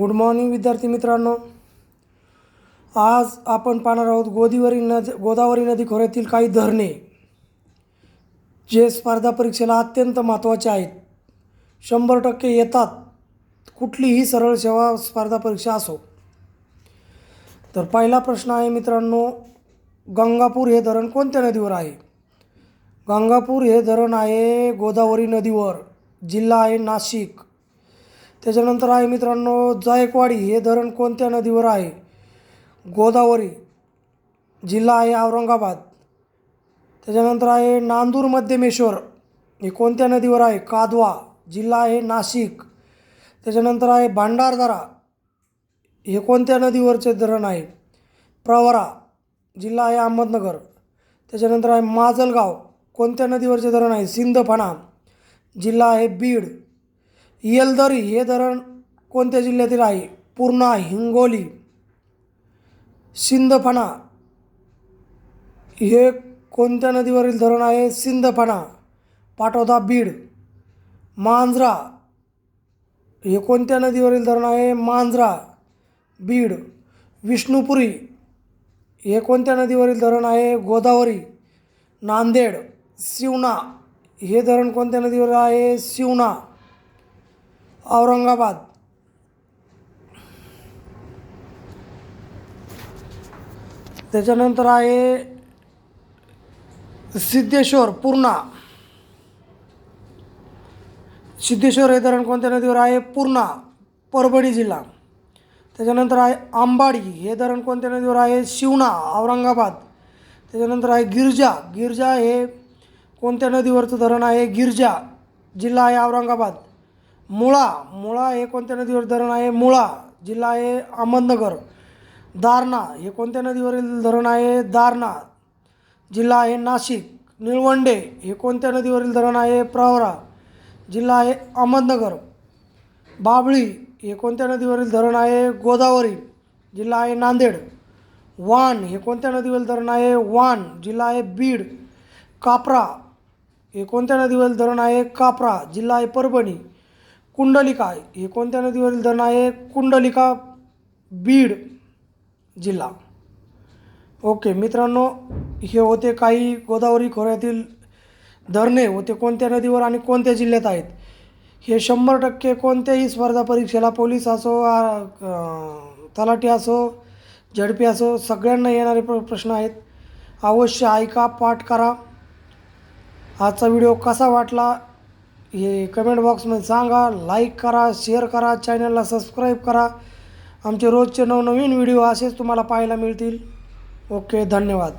Good morning विद्यार्थी मित्रांनो. आज आपण पाहणार आहोत गोदीवरी नद गोदावरी नदी खोऱ्यातील काही धरणे जे स्पर्धा परीक्षेला अत्यंत महत्त्वाचे आहेत. शंभर टक्के येतात. कुठलीही सरळ सेवा स्पर्धा परीक्षा असो. तर पहिला प्रश्न आहे मित्रांनो गंगापूर हे धरण कोणत्या नदीवर आहे? गंगापूर हे धरण आहे गोदावरी नदीवर. जिल्हा आहे नाशिक. त्याच्यानंतर आहे मित्रांनो जायकवाडी हे धरण कोणत्या नदीवर आहे? गोदावरी जिल्हा आहे औरंगाबाद. त्याच्यानंतर आहे नांदूर मध्यमेश्वर हे कोणत्या नदीवर आहे? कादवा जिल्हा आहे नाशिक. त्याच्यानंतर आहे भांडारदरा हे कोणत्या नदीवरचे धरण आहे? प्रवरा जिल्हा आहे अहमदनगर. त्याच्यानंतर आहे माजलगाव कोणत्या नदीवरचे धरण आहे? सिंदफणा जिल्हा आहे बीड. येलदरी हे धरण कोणत्या जिल्ह्यातील आहे? पूर्णा हिंगोली सिंदफणा. हे कोणत्या नदीवरील धरण आहे? सिंदफणा पाटोदा बीड मांजरा. हे कोणत्या नदीवरील धरण आहे? मांजरा बीड. विष्णुपुरी. हे कोणत्या नदीवरील धरण आहे? गोदावरी नांदेड शिवना हे धरण कोणत्या नदीवर आहे? शिवना औरंगाबाद. त्याच्यानंतर आहे सिद्धेश्वर पूर्णा. सिद्धेश्वर हे धरण कोणत्या नदीवर आहे? पूर्णा परभणी जिल्हा. त्याच्यानंतर आहे आंबाडी हे धरण कोणत्या नदीवर आहे? शिवना औरंगाबाद. त्याच्यानंतर आहे गिरजा. गिरजा हे कोणत्या नदीवरचं धरण आहे? गिरजा जिल्हा आहे औरंगाबाद. मुळा मुळा हे कोणत्या नदीवर धरण आहे? मुळा जिल्हा आहे अहमदनगर. दारणा हे कोणत्या नदीवरील धरण आहे? दारणा जिल्हा आहे नाशिक. निळवंडे हे कोणत्या नदीवरील धरण आहे? प्रवरा जिल्हा आहे अहमदनगर. बाबळी हे कोणत्या नदीवरील धरण आहे? गोदावरी जिल्हा आहे नांदेड. वान हे कोणत्या नदीवरील धरण आहे? वान जिल्हा आहे बीड. कापरा हे कोणत्या नदीवरील धरण आहे? कापरा जिल्हा आहे परभणी. कुंडलिका आहे. हे कोणत्या नदीवरील धरण आहे? कुंडलिका बीड जिल्हा. ओके मित्रांनो हे होते काही गोदावरी खोऱ्यातील धरणे होते कोणत्या नदीवर आणि कोणत्या जिल्ह्यात आहेत? हे शंभर टक्के कोणत्याही स्पर्धा परीक्षेला पोलीस असो तलाठी असो झडपी असो सगळ्यांना येणारे प्र प्रश्न आहेत. अवश्य ऐका पाठ करा. आजचा व्हिडिओ कसा वाटला? हे कमेंट बॉक्समध्ये सांगा लाईक करा शेअर करा चॅनलला सबस्क्राईब करा. आमचे रोजचे नवनवीन व्हिडिओ असेच तुम्हाला पाहायला मिळतील. ओके धन्यवाद.